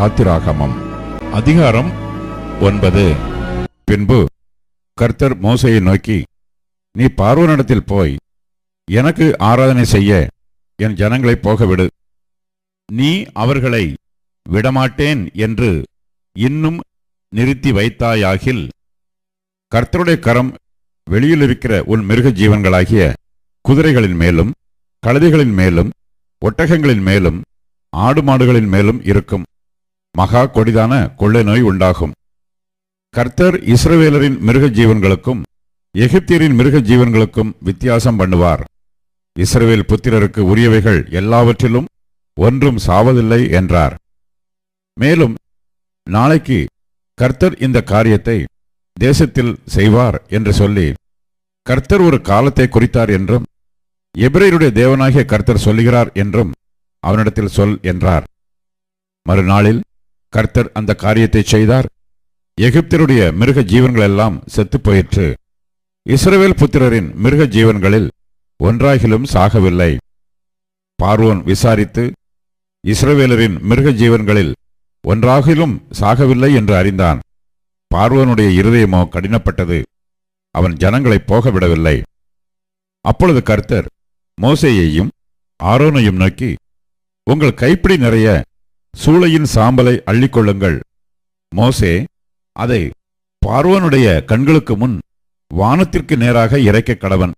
யாத்திராகமம். அதிகாரம் ஒன்பது. பின்பு கர்த்தர் மோசையை நோக்கி நீ பார்வனிடத்தில் போய் எனக்கு ஆராதனை செய்ய என் ஜனங்களை போகவிடு. நீ அவர்களை விடமாட்டேன் என்று இன்னும் நிறுத்தி வைத்தாயாகில் கர்த்தருடைய கரம் வெளியில் இருக்கிற உன் மிருக ஜீவன்களாகிய குதிரைகளின் மேலும் கழுதைகளின் மேலும் ஒட்டகங்களின் மேலும் ஆடு மாடுகளின் மேலும் இருக்கும். மகா கொடிதான கொள்ளை நோய் உண்டாகும். கர்த்தர் இஸ்ரவேலரின் மிருக ஜீவன்களுக்கும் எகிப்தியரின் மிருக ஜீவன்களுக்கும் வித்தியாசம் பண்ணுவார். இஸ்ரவேல் புத்திரருக்கு உரியவைகள் எல்லாவற்றிலும் ஒன்றும் சாவதில்லை என்றார். மேலும் நாளைக்கு கர்த்தர் இந்த காரியத்தை தேசத்தில் செய்வார் என்று சொல்லி கர்த்தர் ஒரு காலத்தை குறித்தார் என்றும் எபிரேயருடைய தேவனாகிய கர்த்தர் சொல்லுகிறார் என்றும் அவனிடத்தில் சொல் என்றார். மறுநாளில் கர்த்தர் அந்த காரியத்தை செய்தார். எகிப்தருடைய மிருக ஜீவன்கள் எல்லாம் செத்துப் போயிற்று இஸ்ரவேல் புத்திரரின் மிருக ஜீவன்களில் ஒன்றாகிலும் சாகவில்லை. பார்வோன் விசாரித்து இஸ்ரவேலரின் மிருக ஜீவன்களில் ஒன்றாகிலும் சாகவில்லை என்று அறிந்தான். பார்வோனுடைய இருதயமோ கடினப்பட்டது. அவன் ஜனங்களை போகவிடவில்லை. அப்பொழுது கர்த்தர் மோசேயையும் ஆரோனையும் நோக்கி உங்கள் கைப்பிடி நிறைய சூளையின் சாம்பலை அள்ளிக்கொள்ளுங்கள். மோசே அதை பார்வனுடைய கண்களுக்கு முன் வானத்திற்கு நேராக இறைக்க கடவன்.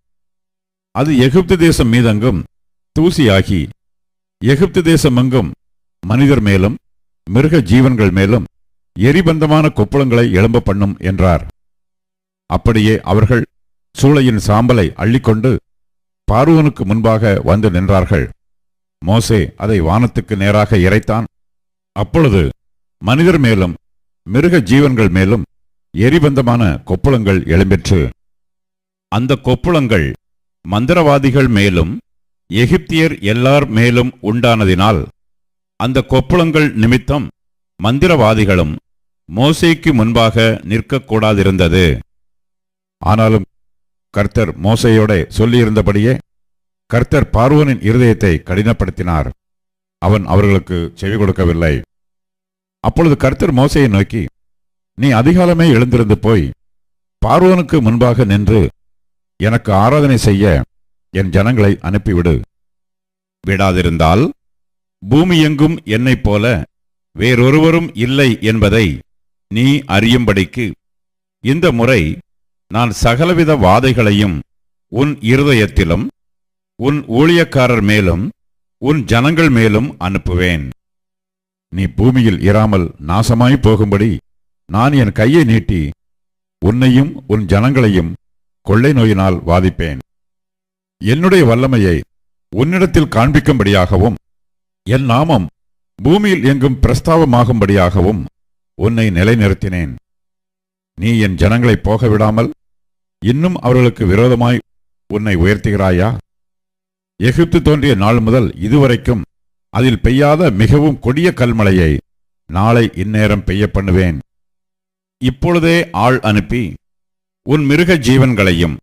அது எகிப்து தேசம் மீதெங்கும் தூசியாகி எகிப்து தேசமெங்கும் மனிதர் மேலும் மிருக ஜீவன்கள் மேலும் எரிபந்தமான கொப்புளங்களை எழும்ப பண்ணும் என்றார். அப்படியே அவர்கள் சூளையின் சாம்பலை அள்ளிக்கொண்டு பார்வோனுக்கு முன்பாக வந்து நின்றார்கள். மோசே அதை வானத்துக்கு நேராக இறைத்தான் அப்பொழுது மனிதர் மேலும் மிருக ஜீவன்கள் மேலும் எரிபந்தமான கொப்புளங்கள் எழும்பிற்று அந்த கொப்புளங்கள் மந்திரவாதிகள் மேலும் எகிப்தியர் எல்லார் மேலும் உண்டானதினால் அந்த கொப்புளங்கள் நிமித்தம் மந்திரவாதிகளும் மோசைக்கு முன்பாக நிற்கக்கூடாதிருந்தது. ஆனாலும் கர்த்தர் மோசையோட சொல்லியிருந்தபடியே கர்த்தர் பார்வனின் இருதயத்தை கடினப்படுத்தினார். அவன் அவர்களுக்கு செவி கொடுக்கவில்லை. அப்பொழுது கர்த்தர் மோசையை நோக்கி நீ அதிகாலமே எழுந்திருந்து போய் பார்வோனுக்கு முன்பாக நின்று எனக்கு ஆராதனை செய்ய என் ஜனங்களை அனுப்பிவிடு. விடாதிருந்தால் பூமி எங்கும் என்னைப் போல வேறொருவரும் இல்லை என்பதை நீ அறியும்படிக்கு இந்த முறை நான் சகலவித வாதைகளையும் உன் இருதயத்திலும் உன் ஊழியக்காரர் மேலும் உன் ஜனங்கள் மேலும் அனுப்புவேன். நீ பூமியில் இராமல் நாசமாய் போகும்படி நான் என் கையை நீட்டி உன்னையும் உன் ஜனங்களையும் கொள்ளை நோயினால் வாதிப்பேன். என்னுடைய வல்லமையை உன்னிடத்தில் காண்பிக்கும்படியாகவும் என் நாமம் பூமியில் எங்கும் பிரஸ்தாபமாகும்படியாகவும் உன்னை நிலைநிறுத்தினேன். நீ என் ஜனங்களை போக விடாமல் இன்னும் அவர்களுக்கு விரோதமாய் உன்னை உயர்த்துகிறாயா? எகிப்து தோன்றிய நாள் முதல் இதுவரைக்கும் அதில் பெய்யாத மிகவும் கொடிய கல்மழையை நாளை இந்நேரம் பெய்ய பண்ணுவேன். இப்பொழுதே ஆள் அனுப்பி உன் மிருக ஜீவன்களையும்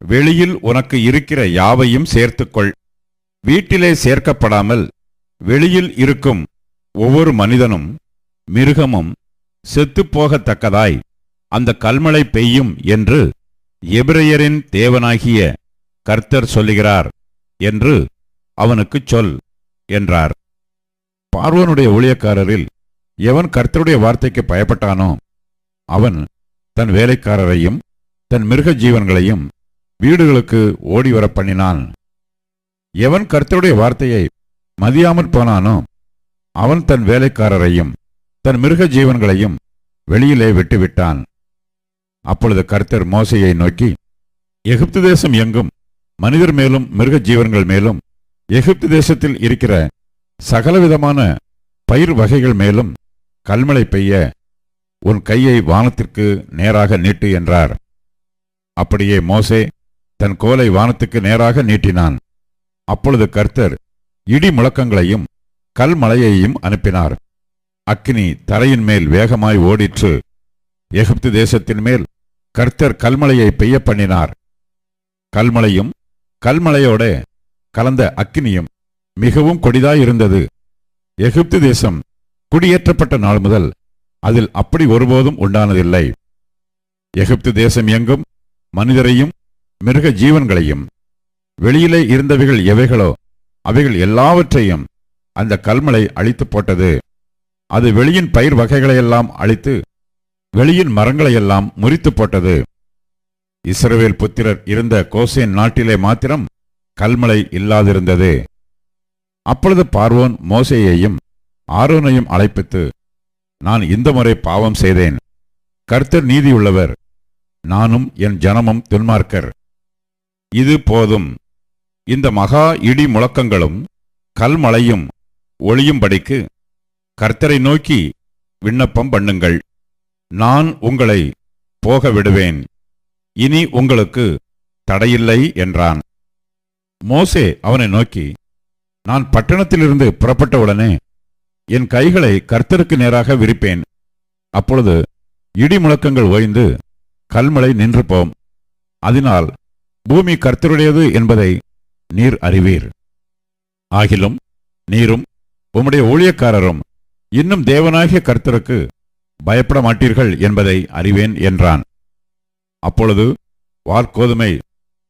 வெளியில் உனக்கு இருக்கிற யாவையும் சேர்த்துக்கொள். வீட்டிலே சேர்க்கப்படாமல் வெளியில் இருக்கும் ஒவ்வொரு மனிதனும் மிருகமும் செத்துப்போகத்தக்கதாய் அந்த கல்மழை பெய்யும் என்று எபிரையரின் தேவனாகிய கர்த்தர் சொல்லுகிறார். என்று அவனுக்குச் சொல் என்றார். பார்வனுடைய ஊழியக்காரரில் எவன் கர்த்தருடைய வார்த்தைக்கு பயப்பட்டானோ அவன் தன் வேலைக்காரரையும் தன் மிருக ஜீவன்களையும் வீடுகளுக்கு ஓடிவர பண்ணினான். எவன் கர்த்தருடைய வார்த்தையை மதியாமற் போனானோ அவன் தன் வேலைக்காரரையும் தன் மிருக ஜீவன்களையும் வெளியிலே விட்டுவிட்டான். அப்பொழுது கர்த்தர் மோசையை நோக்கி எகிப்து தேசம் எங்கும்? மனிதர் மேலும் மிருக ஜீவன்கள் மேலும் எகிப்து தேசத்தில் இருக்கிற சகலவிதமான பயிர் வகைகள் மேலும் கல்மழை பெய்ய உன் கையை வானத்திற்கு நேராக நீட்டு என்றார். அப்படியே மோசே தன் கோலை வானத்துக்கு நேராக நீட்டினான். அப்பொழுது கர்த்தர் இடி முழக்கங்களையும் கல்மலையையும் அனுப்பினார். அக்னி தரையின் மேல் வேகமாய் ஓடிற்று. எகிப்து தேசத்தின் மேல் கர்த்தர் கல்மலையை பெய்ய பண்ணினார். கல்மழையும் கல்மலையோட கலந்த அக்கினியும் மிகவும் கொடிதாயிருந்தது எகிப்து தேசம் குடியேற்றப்பட்ட நாள் முதல் அதில் அப்படி ஒருபோதும் உண்டானதில்லை. எகிப்து தேசம் எங்கும் மனிதரையும் மிருக ஜீவன்களையும் வெளியிலே இருந்தவைகள் எவைகளோ அவைகள் எல்லாவற்றையும் அந்த கல்மலை அழித்து போட்டது. அது வெளியின் பயிர் வகைகளையெல்லாம் அழித்து வெளியின் மரங்களையெல்லாம் முறித்து போட்டது. இஸ்ரவேல் புத்திரர் இருந்த கோசேன் நாட்டிலே மாத்திரம் கல்மலை இல்லாதிருந்தது. அப்பொழுது பார்வோன் மோசேயையும் ஆரோனையும் அழைப்பித்து நான் இந்த முறை பாவம் செய்தேன். கர்த்தர் நீதியுள்ளவர். நானும் என் ஜனமும் துன்மார்க்கர். இது போதும். இந்த மகா இடி முழக்கங்களும் கல்மலையும் ஒளியும்படிக்கு கர்த்தரை நோக்கி விண்ணப்பம் பண்ணுங்கள். நான் உங்களை போக விடுவேன் இனி உங்களுக்கு தடையில்லை என்றான். மோசே அவனை நோக்கி நான் பட்டணத்திலிருந்து புறப்பட்டவுடனே என் கைகளை கர்த்தருக்கு நேராக விரிப்பேன். அப்பொழுது இடி முழக்கங்கள் ஓய்ந்து கல்மழை நின்று போம் அதனால் பூமி கர்த்தருடையது என்பதை நீர் அறிவீர். ஆகிலும் நீரும் உம்முடைய ஊழியக்காரரும் இன்னும் தேவனாகிய கர்த்தருக்கு பயப்பட மாட்டீர்கள் என்பதை அறிவேன் என்றான். அப்பொழுது வார்கோதுமை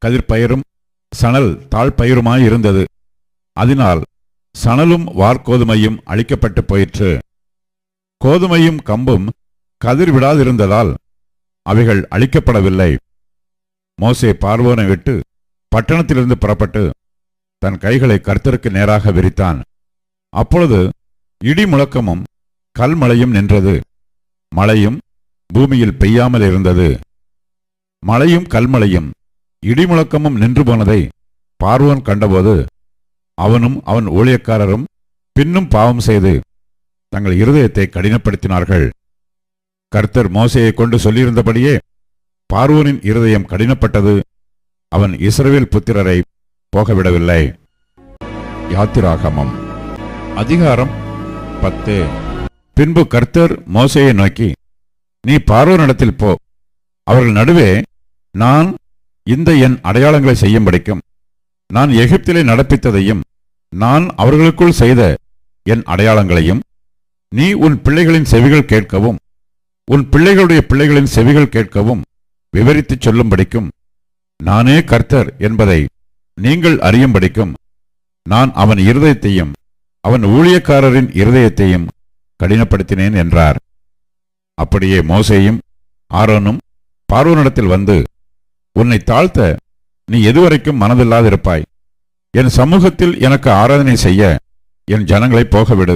கதிர்பயிரும் சணல் தாழ்பயிருமாயிருந்தது அதனால் சணலும் வார்கோதுமையும் அழிக்கப்பட்டு போயிற்று. கோதுமையும் கம்பும் கதிர் விடாதிருந்ததால் அவைகள் அழிக்கப்படவில்லை. மோசே பார்வோனை விட்டு பட்டணத்திலிருந்து புறப்பட்டு தன் கைகளை கர்த்தருக்கு நேராக விரித்தான். அப்பொழுது இடி முழக்கமும் கல்மழையும் நின்றது. மழையும் பூமியில் பெய்யாமல் இருந்தது மழையும் கல்மழையும் இடிமுழக்கமும் நின்று போனதை பார்வோன் கண்டபோது அவனும் அவன் ஊழியக்காரரும் பின்னும் பாவம் செய்து தங்கள் இருதயத்தை கடினப்படுத்தினார்கள். கர்த்தர் மோசையை கொண்டு சொல்லியிருந்தபடியே பார்வோனின் இருதயம் கடினப்பட்டது. அவன் இஸ்ரவேல் புத்திரரை போகவிடவில்லை. யாத்திராகமம். அதிகாரம் பத்து. பின்பு கர்த்தர் மோசையை நோக்கி நீ பார்வோனிடத்தில் போ. அவர்கள் நடுவே நான் இந்த என் அடையாளங்களை செய்யும்படிக்கும் நான் எகிப்திலே நடப்பித்ததையும் நான் அவர்களுக்குள் செய்த என் அடையாளங்களையும் நீ உன் பிள்ளைகளின் செவிகள் கேட்கவும் உன் பிள்ளைகளுடைய பிள்ளைகளின் செவிகள் கேட்கவும் விவரித்துச் சொல்லும்படிக்கும் நானே கர்த்தர் என்பதை நீங்கள் அறியும்படிக்கும் நான் அவன் இருதயத்தையும் அவன் ஊழியக்காரரின் இருதயத்தையும் கடினப்படுத்தினேன் என்றார். அப்படியே மோசேயும் ஆரோனும் பார்வனிடத்தில் வந்து உன்னை தாழ்த்த நீ எதுவரைக்கும் மனதில்லாதிருப்பாய். என் சமூகத்தில் எனக்கு ஆராதனை செய்ய என் ஜனங்களை போகவிடு.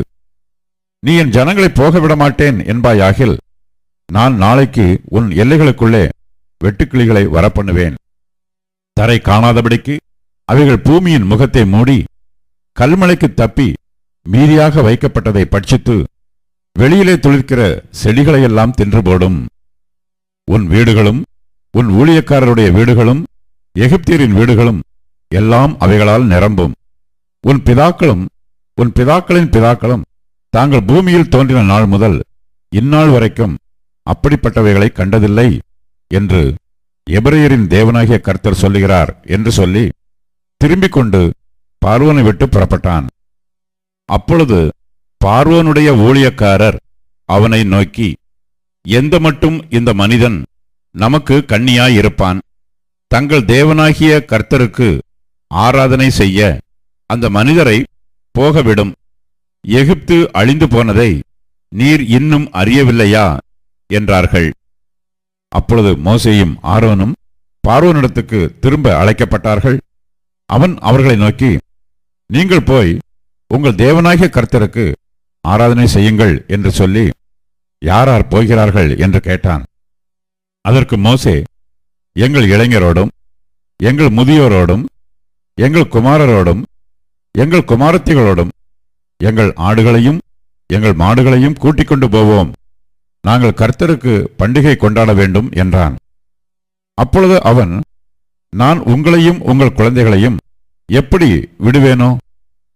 நீ என் ஜனங்களை போகவிட மாட்டேன் என்பாயாகில் நான் நாளைக்கு உன் எல்லைகளுக்குள்ளே வெட்டுக்கிளிகளை வரப்பண்ணுவேன். தரை காணாதபடிக்கு அவைகள் பூமியின் முகத்தை மூடி கல்மலைக்கு தப்பி மீதியாக வைக்கப்பட்டதை பட்சித்து வெளியிலே துளிர்க்கிற செடிகளையெல்லாம் தின்று போடும். உன் வீடுகளும் உன் ஊழியக்காரருடைய வீடுகளும் எகிப்தியரின் வீடுகளும் எல்லாம் அவைகளால் நிரம்பும். உன் பிதாக்களும் உன் பிதாக்களின் பிதாக்களும் தாங்கள் பூமியில் தோன்றின நாள் முதல் இந்நாள் வரைக்கும் அப்படிப்பட்டவைகளை கண்டதில்லை என்று எபிரேயரின் தேவனாகிய கர்த்தர் சொல்லுகிறார் என்று சொல்லி திரும்பிக் கொண்டு பார்வனை விட்டு புறப்பட்டான். அப்பொழுது பார்வோனுடைய ஊழியக்காரர் அவனை நோக்கி எந்த மட்டும் இந்த மனிதன் நமக்கு கண்ணியாய் இருப்பான். தங்கள் தேவனாகிய கர்த்தருக்கு ஆராதனை செய்ய அந்த மனிதரை போகவிடும். எகிப்து அழிந்து போனதை நீர் இன்னும் அறியவில்லையா? என்றார்கள். அப்பொழுது மோசையும் ஆரோனும் பார்வனிடத்துக்கு திரும்ப அழைக்கப்பட்டார்கள். அவன் அவர்களை நோக்கி நீங்கள் போய் உங்கள் தேவனாகிய கர்த்தருக்கு ஆராதனை செய்யுங்கள் என்று சொல்லி யாரார் போகிறார்கள்? என்று கேட்டான். அதற்கு மோசே எங்கள் இளைஞரோடும் எங்கள் முதியோரோடும் எங்கள் குமாரரோடும் எங்கள் குமாரத்திகளோடும் எங்கள் ஆடுகளையும் எங்கள் மாடுகளையும் கூட்டிக் கொண்டு போவோம். நாங்கள் கர்த்தருக்கு பண்டிகை கொண்டாட வேண்டும் என்றான். அப்பொழுது அவன் நான் உங்களையும் உங்கள் குழந்தைகளையும் எப்படி விடுவேனோ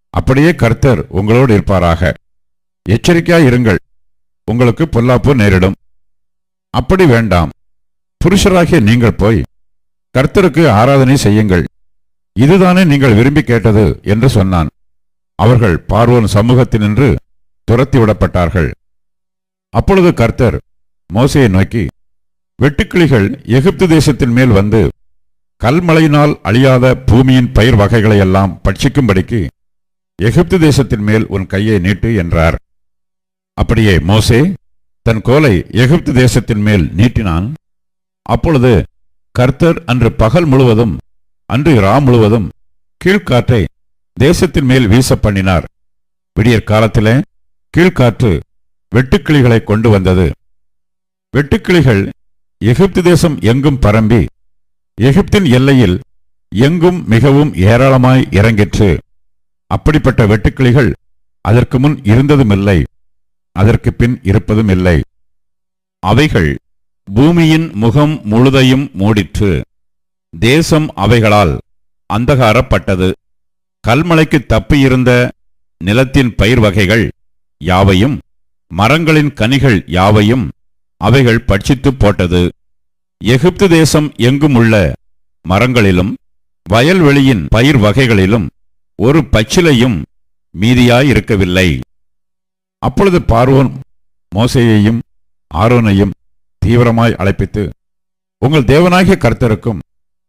அப்படியே கர்த்தர் உங்களோடு இருப்பாராக. எச்சரிக்கையாய் இருங்கள் உங்களுக்கு பொல்லாப்பு நேரிடும். அப்படி வேண்டாம். புருஷராகிய நீங்கள் போய் கர்த்தருக்கு ஆராதனை செய்யுங்கள். இதுதானே நீங்கள் விரும்பி கேட்டது என்று சொன்னான். அவர்கள் பார்வோன் சமூகத்தினின்று துரத்திவிடப்பட்டார்கள் அப்பொழுது கர்த்தர் மோசையை நோக்கி வெட்டுக்கிளிகள் எகிப்து தேசத்தின் மேல் வந்து கல்மழையினால் அழியாத பூமியின் பயிர் வகைகளை எல்லாம் பட்சிக்கும்படிக்கு எகிப்து தேசத்தின் மேல் உன் கையை நீட்டு என்றார். அப்படியே மோசே தன் கோலை எகிப்து தேசத்தின் மேல் நீட்டினான். அப்பொழுது கர்த்தர் அன்று பகல் முழுவதும் அன்று இரா முழுவதும் கீழ்காற்றை தேசத்தின் மேல் வீச பண்ணினார் விடியற் காலத்திலே கீழ்காற்று வெட்டுக்கிளிகளை கொண்டு வந்தது. வெட்டுக்கிளிகள் எகிப்து தேசம் எங்கும் பரம்பி எகிப்தின் எல்லையில் எங்கும் மிகவும் ஏராளமாய் இறங்கிற்று. அப்படிப்பட்ட வெட்டுக்கிளிகள் அதற்கு முன் இருந்ததுமில்லை அதற்கு பின் இருப்பதும் இல்லை அவைகள் பூமியின் முகம் முழுதையும் மூடிற்று. தேசம் அவைகளால் அந்தகாரப்பட்டது. கல்மலைக்கு தப்பியிருந்த நிலத்தின் பயிர் வகைகள் யாவையும் மரங்களின் கனிகள் யாவையும் அவைகள் பட்சித்துப் போட்டது. எகிப்து தேசம் எங்கும் உள்ள மரங்களிலும் வயல்வெளியின் பயிர் வகைகளிலும் ஒரு பச்சிலையும் மீதியாயிருக்கவில்லை. அப்பொழுது பார்வோன் மோசையையும் ஆரோனையும் தீவிரமாய் அழைப்பித்து உங்கள் தேவனாகிய கர்த்தருக்கும்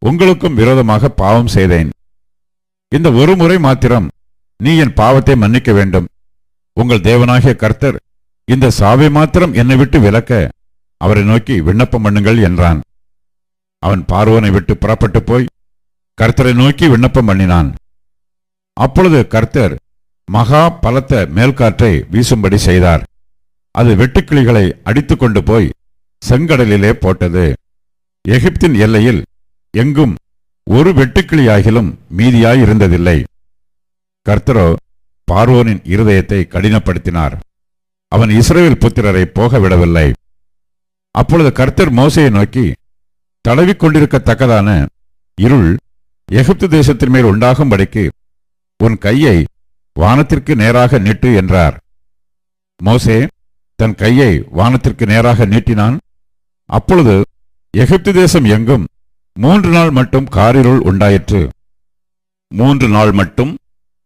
உங்களுக்கும் விரோதமாக பாவம் செய்தேன். இந்த ஒரு முறை மாத்திரம் நீ என் பாவத்தை மன்னிக்க வேண்டும். உங்கள் தேவனாகிய கர்த்தர் இந்த சாவை மாத்திரம் என்னை விட்டு விலக்க அவரை நோக்கி விண்ணப்பம் பண்ணுங்கள் என்றான். அவன் பார்வோனை விட்டு புறப்பட்டு போய் கர்த்தரை நோக்கி விண்ணப்பம் பண்ணினான். அப்பொழுது கர்த்தர் மகா பலத்த மேல்காற்றை வீசும்படி செய்தார். அது வெட்டுக்கிளிகளை அடித்துக்கொண்டு போய் செங்கடலிலே போட்டது. எகிப்தின் எல்லையில் எங்கும் ஒரு வெட்டுக்கிளியாகிலும் மீதியாயிருந்ததில்லை. கர்த்தரோ பார்வோனின் இருதயத்தை கடினப்படுத்தினார். அவன் இஸ்ரேல் புத்திரரை போக விடவில்லை அப்பொழுது கர்த்தர் மோசையை நோக்கி தடவிக்கொண்டிருக்கத்தக்கதான இருள் எகிப்து தேசத்தின் மேல் உண்டாகும்படிக்கு உன் கையை வானத்திற்கு நேராக நீட்டு என்றார். மோசே தன் கையை வானத்திற்கு நேராக நீட்டினான். அப்பொழுது எகிப்து தேசம் எங்கும் மூன்று நாள் மட்டும் காரிருள் உண்டாயிற்று. மூன்று நாள் மட்டும்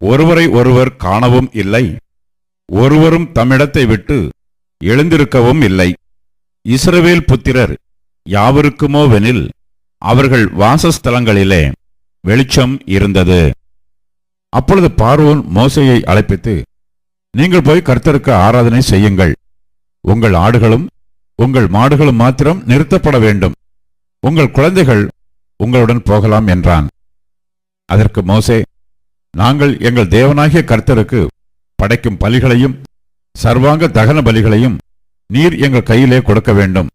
ஒருவரை ஒருவர் காணவும் இல்லை. ஒருவரும் தம்மிடத்தை விட்டு எழுந்திருக்கவும் இல்லை. இஸ்ரவேல் புத்திரர் யாவருக்குமோவெனில் அவர்கள் வாசஸ்தலங்களிலே வெளிச்சம் இருந்தது. அப்பொழுது பார்வோன் மோசையை அழைப்பித்து நீங்கள் போய் கர்த்தருக்கு ஆராதனை செய்யுங்கள். உங்கள் ஆடுகளும் உங்கள் மாடுகளும் மாத்திரம் நிறுத்தப்பட வேண்டும். உங்கள் குழந்தைகள் உங்களுடன் போகலாம் என்றான். அதற்கு மோசே நாங்கள் எங்கள் தேவனாகிய கர்த்தருக்கு படைக்கும் பலிகளையும் சர்வாங்க தகன பலிகளையும் நீர் எங்கள் கையிலே கொடுக்க வேண்டும்.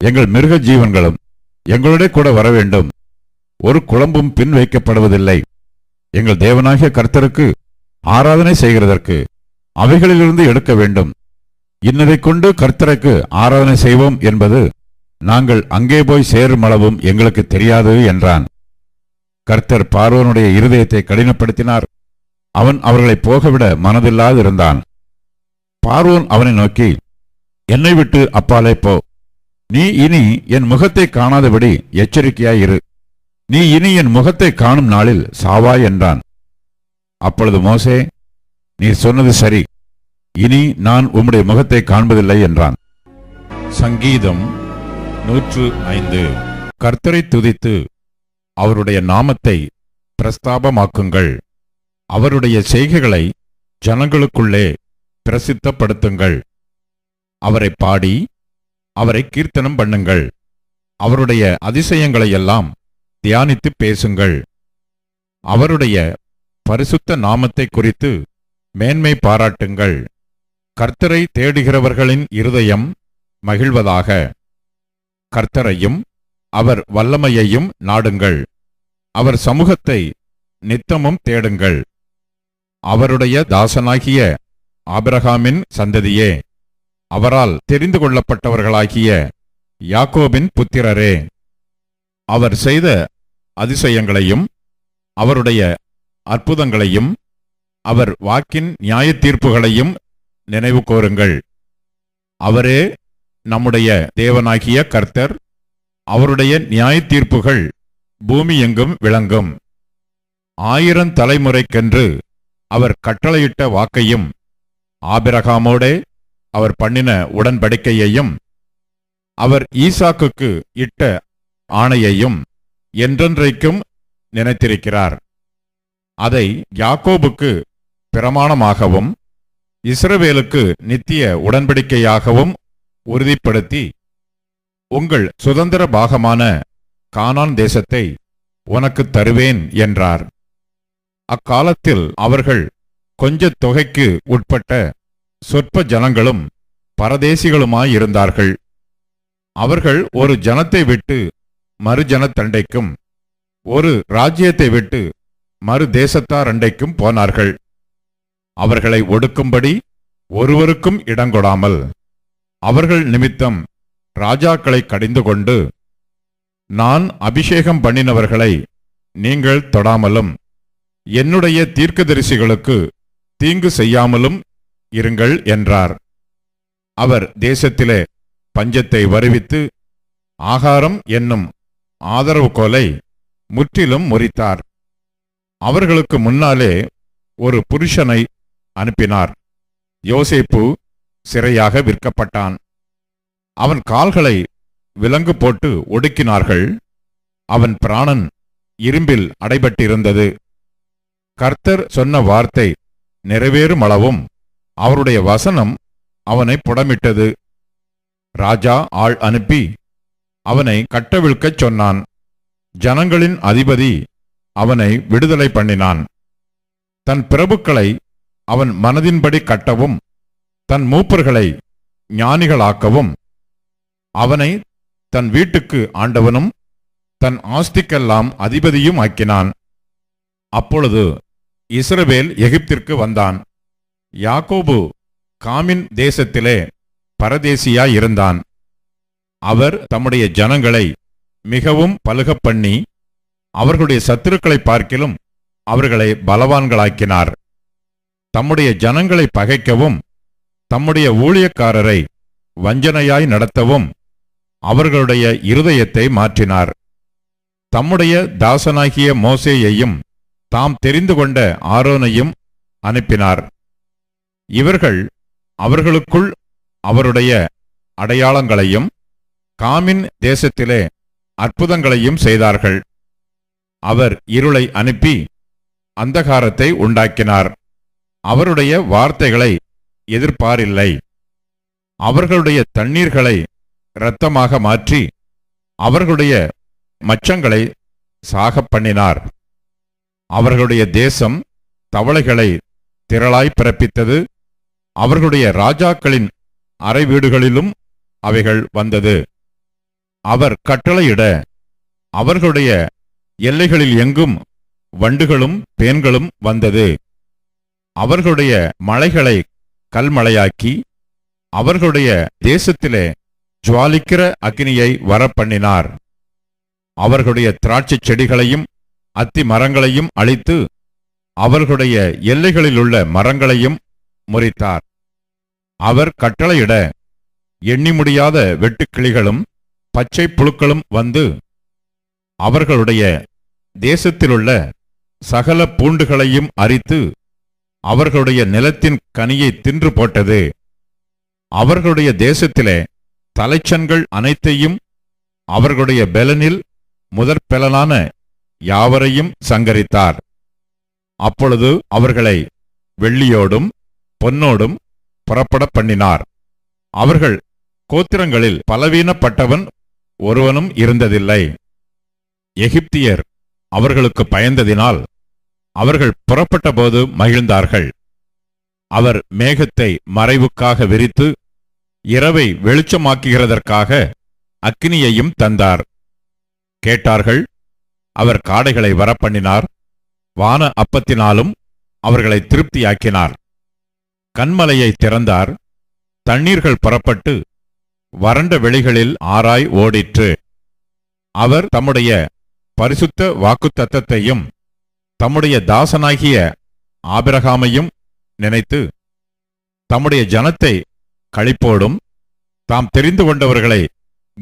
எங்கள் மிருக ஜீவன்களும் எங்களோட கூட வர வேண்டும். ஒரு குழம்பும் பின் வைக்கப்படுவதில்லை. எங்கள் தேவனாகிய கர்த்தருக்கு ஆராதனை செய்கிறதற்கு அவைகளிலிருந்து எடுக்க வேண்டும். இன்னதைக் கொண்டு கர்த்தருக்கு ஆராதனை செய்வோம் என்பது நாங்கள் அங்கே போய் சேரும் அளவும் எங்களுக்கு தெரியாது என்றான். கர்த்தர் பார்வனுடைய இருதயத்தை கடினப்படுத்தினார். அவன் அவர்களை போகவிட மனதில்லாது இருந்தான். பார்வோன் அவனை நோக்கி என்னை விட்டு அப்பாலே போ. நீ இனி என் முகத்தை காணாதபடி எச்சரிக்கையாயிரு நீ இனி என் முகத்தை காணும் நாளில் சாவாய் என்றான். அப்பொழுது மோசே நீ சொன்னது சரி. இனி நான் உம்முடைய முகத்தை காண்பதில்லை என்றான். சங்கீதம் நூற்று ஐந்து. கர்த்தரை துதித்து அவருடைய நாமத்தை பிரஸ்தாபமாக்குங்கள். அவருடைய செய்கைகளை ஜனங்களுக்குள்ளே பிரசித்தப்படுத்துங்கள். அவரை பாடி அவரை கீர்த்தனம் பண்ணுங்கள். அவருடைய அதிசயங்களையெல்லாம் தியானித்து பேசுங்கள். அவருடைய பரிசுத்த நாமத்தை குறித்து மேன்மை பாராட்டுங்கள். கர்த்தரை தேடுகிறவர்களின் இருதயம் மகிழ்வதாக. கர்த்தரையும் அவர் வல்லமையையும் நாடுங்கள். அவர் சமூகத்தை நித்தமும் தேடுங்கள். அவருடைய தாசனாகிய ஆபிரகாமின் சந்ததியே அவரால் தெரிந்து கொள்ளப்பட்டவர்களாகிய யாக்கோபின் புத்திரரே அவர் செய்த அதிசயங்களையும் அவருடைய அற்புதங்களையும் அவர் வாக்கின் நியாயத்தீர்ப்புகளையும் நினைவு கோருங்கள். அவரே நம்முடைய தேவனாகிய கர்த்தர் அவருடைய நியாயத்தீர்ப்புகள் பூமி எங்கும் விளங்கும். ஆயிரம் தலைமுறைக்கென்று அவர் கட்டளையிட்ட வாக்கையும் ஆபிரகாமோடே அவர் பண்ணின உடன்படிக்கையையும் அவர் ஈசாக்குக்கு இட்ட ஆணையையும் என்றென்றைக்கும் நினைத்திருக்கிறார். அதை யாக்கோபுக்கு பிரமாணமாகவும் இஸ்ரவேலுக்கு நித்திய உடன்படிக்கையாகவும் உறுதிப்படுத்தி உங்கள் சுதந்திர பாகமான கானான் தேசத்தை உனக்கு தருவேன் என்றார். அக்காலத்தில் அவர்கள் கொஞ்ச தொகைக்கு உட்பட்ட சொற்ப ஜனங்களும் பரதேசிகளுமாயிருந்தார்கள் அவர்கள் ஒரு ஜனத்தை விட்டு மறு ஜனத்தண்டைக்கும் ஒரு ராஜ்யத்தை விட்டு மறு தேசத்தார் அண்டைக்கும் போனார்கள். அவர்களை ஒடுக்கும்படி ஒருவருக்கும் இடங்கொடாமல் அவர்கள் நிமித்தம் ராஜாக்களை கடிந்து கொண்டு நான் அபிஷேகம் பண்ணினவர்களை நீங்கள் தொடாமலும் என்னுடைய தீர்க்கதரிசிகளுக்கு தீங்கு செய்யாமலும் இருங்கள் என்றார். அவர் தேசத்திலே பஞ்சத்தை வருவித்து ஆகாரம் என்னும் ஆதரவு கோலை முற்றிலும் முறித்தார். அவர்களுக்கு முன்னாலே ஒரு புருஷனை அனுப்பினார். யோசேப்பு சிறையாக விற்கப்பட்டான். அவன் கால்களை விலங்கு போட்டு ஒடுக்கினார்கள். அவன் பிராணன் இரும்பில் அடைபட்டிருந்தது. கர்த்தர் சொன்ன வார்த்தை நிறைவேறும் அளவும் அவருடைய வசனம் அவனை புடமிட்டது. ராஜா ஆள் அனுப்பி அவனை கட்டவிழ்க்கச் சொன்னான். ஜனங்களின் அதிபதி அவனை விடுதலை பண்ணினான். தன் பிரபுக்களை அவன் மனதின்படி கட்டவும் தன் மூப்பர்களை ஞானிகளாக்கவும் அவனை தன் வீட்டுக்கு ஆண்டவனும் தன் ஆஸ்திக்கெல்லாம் அதிபதியும் ஆக்கினான். அப்பொழுது இஸ்ரவேல் எகிப்திற்கு வந்தான். யாக்கோபு காமின் தேசத்திலே பரதேசியாயிருந்தான் அவர் தம்முடைய ஜனங்களை மிகவும் பலுகப் பண்ணி அவர்களுடைய சத்துருக்களை பார்க்கிலும் அவர்களை பலவான்களாக்கினார். தம்முடைய ஜனங்களை பகைக்கவும் தம்முடைய ஊழியக்காரரை வஞ்சனையாய் நடத்தவும் அவர்களுடைய இருதயத்தை மாற்றினார். தம்முடைய தாசனாகிய மோசேயையும் தாம் தெரிந்து கொண்ட ஆரோனையும் அனுப்பினார். இவர்கள் அவர்களுக்குள் அவருடைய அடையாளங்களையும் காமின் தேசத்திலே அற்புதங்களையும் செய்தார்கள். அவர் இருளை அனுப்பி அந்தகாரத்தை உண்டாக்கினார். அவருடைய வார்த்தைகளை எதிர்பாரில்லை அவர்களுடைய தண்ணீர்களை இரத்தமாக மாற்றி அவர்களுடைய மச்சங்களை சாகப் பண்ணினார். அவர்களுடைய தேசம் தவளைகளை திரளாய் பிறப்பித்தது. அவர்களுடைய ராஜாக்களின் அறை வீடுகளிலும் அவைகள் வந்தது. அவர் கட்டளையிட அவர்களுடைய எல்லைகளில் எங்கும் வண்டுகளும் பேன்களும் வந்தது. அவர்களுடைய மலைகளை கல்மலையாக்கி அவர்களுடைய தேசத்திலே ஜுவாலிக்கிற அக்னியை வரப்பண்ணினார். அவர்களுடைய திராட்சைச் செடிகளையும் அத்தி மரங்களையும் அழித்து அவர்களுடைய எல்லைகளிலுள்ள மரங்களையும் முறித்தார். அவர் கட்டளையிட எண்ணி முடியாத வெட்டுக்கிளிகளும் பச்சை புழுக்களும் வந்து அவர்களுடைய தேசத்திலுள்ள சகல பூண்டுகளையும் அரித்து அவர்களுடைய நிலத்தின் கனியை தின்று போட்டது. அவர்களுடைய தேசத்திலே தலைச்சன்கள் அனைத்தையும் அவர்களுடைய பெலனில் முதற்பெலனான யாவரையும் சங்கரித்தார். அப்பொழுது அவர்களை வெள்ளியோடும் பொன்னோடும் புறப்பட பண்ணினார். அவர்கள் கோத்திரங்களில் பலவீனப்பட்டவன் ஒருவனும் இருந்ததில்லை. எகிப்தியர் அவர்களுக்கு பயந்ததினால் அவர்கள் புறப்பட்டபோது மகிழ்ந்தார்கள். அவர் மேகத்தை மறைவுக்காக விரித்து இரவை வெளிச்சமாக்குகிறதற்காக அக்னியையும் தந்தார். கேட்டார்கள் அவர் காடைகளை வரப்பண்ணினார் வான அப்பத்தினாலும் அவர்களை திருப்தியாக்கினார். கண்மலையை திறந்தார் தண்ணீர்கள் புறப்பட்டு வறண்ட வெளிகளில் ஆராய் ஓடிற்று. அவர் தம்முடைய பரிசுத்த வாக்குத்தத்தையும் தம்முடைய தாசனாகிய ஆபிரகாமையும் நினைத்து தம்முடைய ஜனத்தை கழிப்போடும் தாம் தெரிந்து கொண்டவர்களை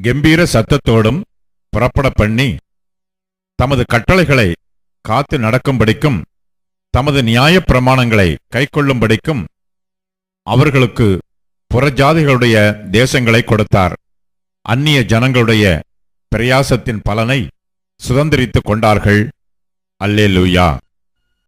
கம்பீர சத்தத்தோடும் புறப்பட பண்ணி தமது கட்டளைகளை காத்து நடக்கும்படிக்கும் தமது நியாயப் பிரமாணங்களை கைக்கொள்ளும்படிக்கும் அவர்களுக்கு புறஜாதிகளுடைய தேசங்களை கொடுத்தார். அந்நிய ஜனங்களுடைய பிரயாசத்தின் பலனை சுதந்திரித்துக் கொண்டார்கள். அல்லேலூயா